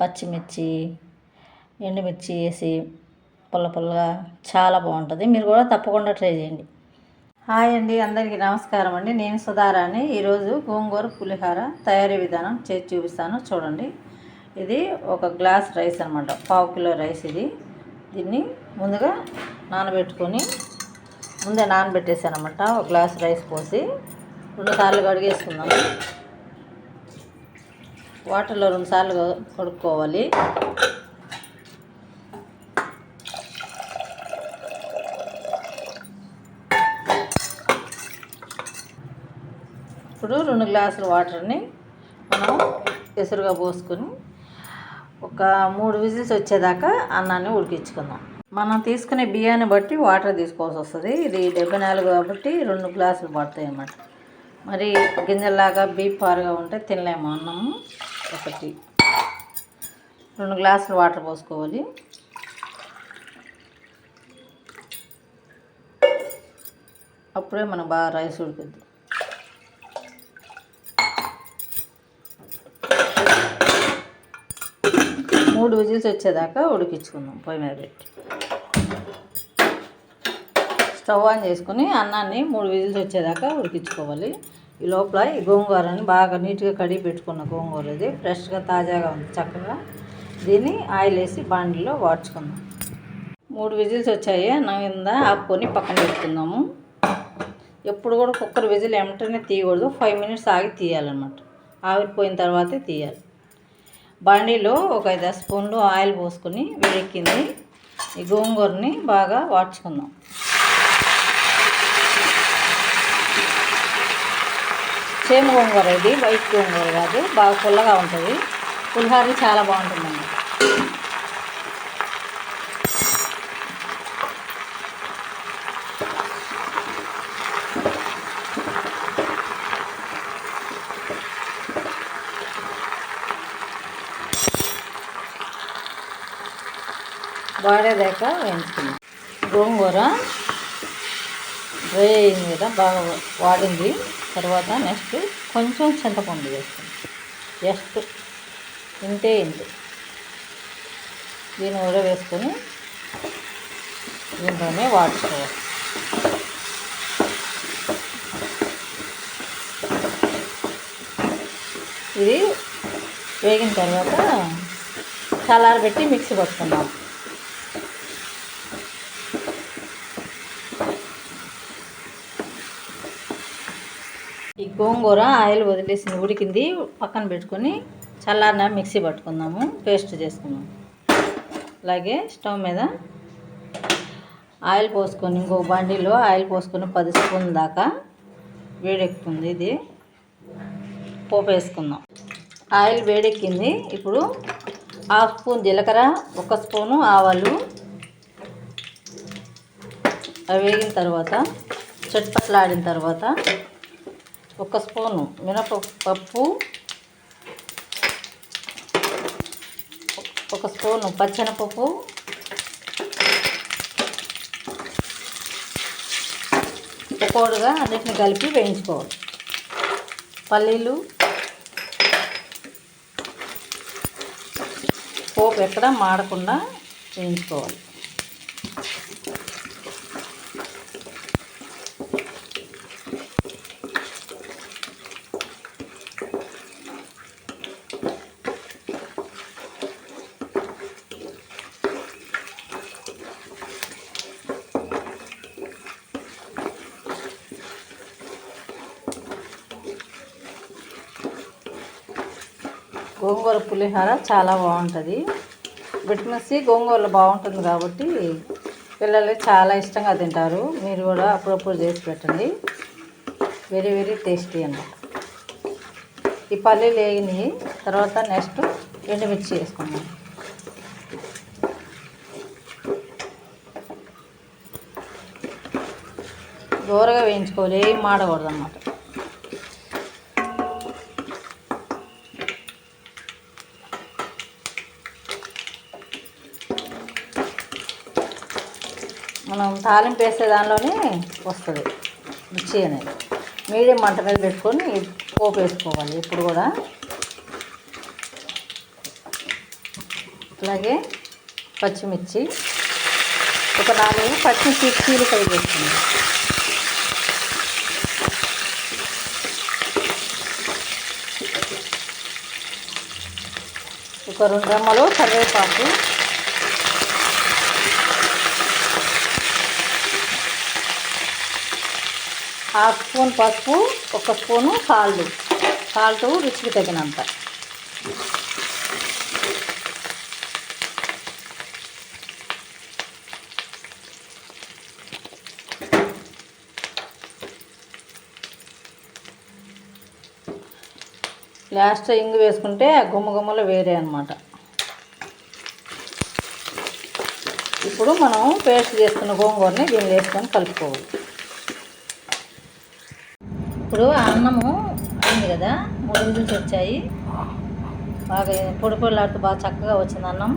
పచ్చిమిర్చి ఎండుమిర్చి వేసి పుల్ల పుల్లగా చాలా బాగుంటుంది. మీరు కూడా తప్పకుండా ట్రై చేయండి. హాయ్ అండి అందరికీ నమస్కారం అండి. నేను సుధారాణి. ఈరోజు గోంగూర పులిహోర తయారీ విధానం చేసి చూపిస్తాను. చూడండి. ఇది ఒక గ్లాస్ రైస్ అనమాట పావు కిలో రైస్ ఇది. దీన్ని ముందుగా నానబెట్టుకొని ముందే నానబెట్టేసానమాట ఒక గ్లాస్ రైస్ పోసి రెండు సార్లు కడిగేసుకుందాము వాటర్లో రెండు సార్లు కడుక్కోవాలి. ఇప్పుడు రెండు గ్లాసుల వాటర్ని మనం ఎసురుగా పోసుకొని ఒక మూడు విజిల్స్ వచ్చేదాకా అన్నాన్ని ఉడికించుకుందాం. మనం తీసుకునే బియ్యాన్ని బట్టి వాటర్ తీసుకోవాల్సి వస్తుంది. ఇది డెబ్బై నాలుగు కాబట్టి రెండు గ్లాసులు పడతాయి అన్నమాట. మరి గింజల్లాగా బీప్ ఉంటే తినలేము అన్నము. ఒకటి. రెండు గ్లాసులు వాటర్ పోసుకోవాలి. అప్పుడే మనం బాగా రైస్ ఉడుకుద్ది. మూడు విజిల్స్ వచ్చేదాకా ఉడికించుకుందాం పొయ్యి మీద పెట్టి. స్టవ్ ఆన్ చేసుకుని అన్నాన్ని మూడు విజిల్స్ వచ్చేదాకా ఉడికించుకోవాలి. ఈ లోపల ఈ గోంగూరని బాగా నీట్గా కడిగి పెట్టుకున్న గోంగూర ఇది ఫ్రెష్గా తాజాగా ఉంది చక్కగా. దీన్ని ఆయిల్ వేసి బాండిలో వాడ్చుకుందాం. మూడు విజిల్స్ వచ్చాయి అన్నం కింద ఆపుకొని పక్కన పెట్టుకుందాము. ఎప్పుడు కూడా కుక్కర్ విజిల్ వెంటనే తీయకూడదు ఫైవ్ మినిట్స్ ఆగి తీయాలన్నమాట. ఆవిరిపోయిన తర్వాతే తీయాలి. బాండీలో ఒక ఐదు స్పూన్లు ఆయిల్ పోసుకొని వేడెక్కింది. ఈ గోంగూరని బాగా వాడ్చుకుందాం. సేమ్ గోంగూర ఇది వైట్ గోంగూర కాదు బాగా పుల్లగా ఉంటుంది. పులిహార చాలా బాగుంటుందండి. వాడేదాకా వేయించుకుందాం గోంగూర డ్రై అయింది కదా బాగా వాడింది. తర్వాత నెక్స్ట్ కొంచెం చింతపండు వేసుకుందాం. జస్ట్ ఇంతే ఇంతే. దీన్ని కూడా వేసుకొని దీంట్లోనే వాడుకోవాలి. ఇది వేగిన తర్వాత చల్లారబెట్టి మిక్సీ పట్టుకుందాం. గోంగూర ఆయిల్ వదిలేసింది ఉడికింది. పక్కన పెట్టుకొని చల్లారిన మిక్సీ పట్టుకుందాము. పేస్ట్ చేసుకుందాం. అలాగే స్టవ్ మీద ఆయిల్ పోసుకొని ఇంకో బండిలో ఆయిల్ పోసుకొని పది స్పూన్ దాకా వేడెక్కుతుంది ఇది. పోపు వేసుకుందాం ఆయిల్ వేడెక్కింది. ఇప్పుడు హాఫ్ స్పూన్ జీలకర్ర ఒక స్పూను ఆవాలు. అవి వేగిన తర్వాత చట్పట్లాడిన తర్వాత ఒక స్పూను మినపప్పు ఒక స్పూను పచ్చెనపప్పు ఒక్కోడుగా అన్నిటిని కలిపి వేయించుకోవాలి. పల్లీలు పోపు ఎక్కడ మాడకుండా వేయించుకోవాలి. గోంగూర పులిహోర చాలా బాగుంటుంది. విటమిన్ సి గోంగూరలో బాగుంటుంది కాబట్టి పిల్లలు చాలా ఇష్టంగా తింటారు. మీరు కూడా అప్పుడప్పుడు చేసి పెట్టండి. వెరీ వెరీ టేస్టీ అన్నమాట ఈ పల్లీలు వేగినాయి తర్వాత నెక్స్ట్ ఎండుమిర్చి వేసుకున్నాం దూరగా వేయించుకోవాలి ఏం మాడకూడదు అన్నమాట మనం తాలింపు వేసే దానిలోనే వస్తుంది రుచి అనేది. మీడియం మంట మీద పెట్టుకొని పోపు వేసుకోవాలి ఇప్పుడు కూడా. అలాగే పచ్చిమిర్చి. ఒక నాలుగు పచ్చిమిర్చి చీలు ఫ్రై చేస్తుంది ఒక రెండు రెమ్మలు కరివేపాకు. హాఫ్ స్పూన్ పసుపు ఒక స్పూను సాల్ట్. సాల్ట్ రుచికి తగినంత. లాస్ట్ ఇంగు వేసుకుంటే ఆ వేరే అనమాట ఇప్పుడు మనం పేస్ట్ చేసుకున్న గోంగూరని దీనిలో వేసుకొని కలుపుకోవాలి. ఇప్పుడు అన్నము అయింది కదా మూడు విజిల్స్ వచ్చాయి. బాగా పొడి పొడిలాడుతూ బాగా చక్కగా వచ్చింది అన్నం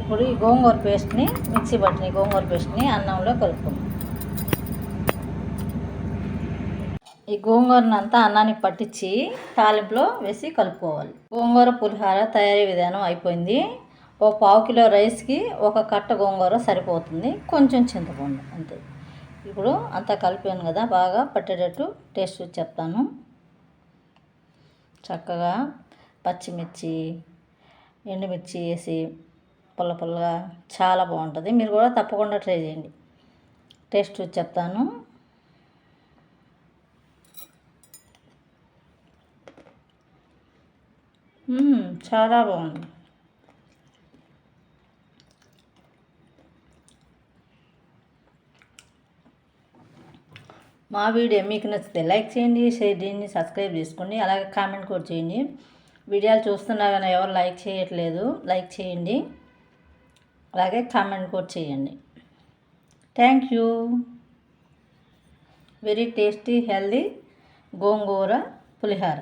ఇప్పుడు ఈ గోంగూర పేస్ట్ని మిక్సీ పట్టిన ఈ గోంగూర పేస్ట్ని అన్నంలో కలుపుకుందాం. ఈ గోంగూరను అంతా అన్నానికి పట్టించి తాలింపులో వేసి కలుపుకోవాలి. గోంగూర పులిహార తయారీ విధానం అయిపోయింది. ఒక పావు కిలో రైస్కి ఒక కట్ట గోంగూర సరిపోతుంది. కొంచెం చింతపండు అంతే. ఇప్పుడు అంతా కలిపాను కదా బాగా పట్టేటట్టు టేస్ట్ చూసి చెప్తాను. చక్కగా పచ్చిమిర్చి ఎండుమిర్చి వేసి పుల్ల పుల్లగా చాలా బాగుంటుంది. మీరు కూడా తప్పకుండా ట్రై చేయండి. టేస్ట్ చూసి చెప్తాను. చాలా బాగుంది. మా వీడియో మీకు నచ్చితే లైక్ చేయండి షేర్ చేయండి సబ్స్క్రైబ్ చేసుకోండి అలాగే కామెంట్ కూడా చేయండి. వీడియోలు చూస్తున్నా కానీ ఎవరు లైక్ చేయట్లేదు లైక్ చేయండి అలాగే కామెంట్ కూడా చేయండి. Thank you very tasty healthy gongura pulihora.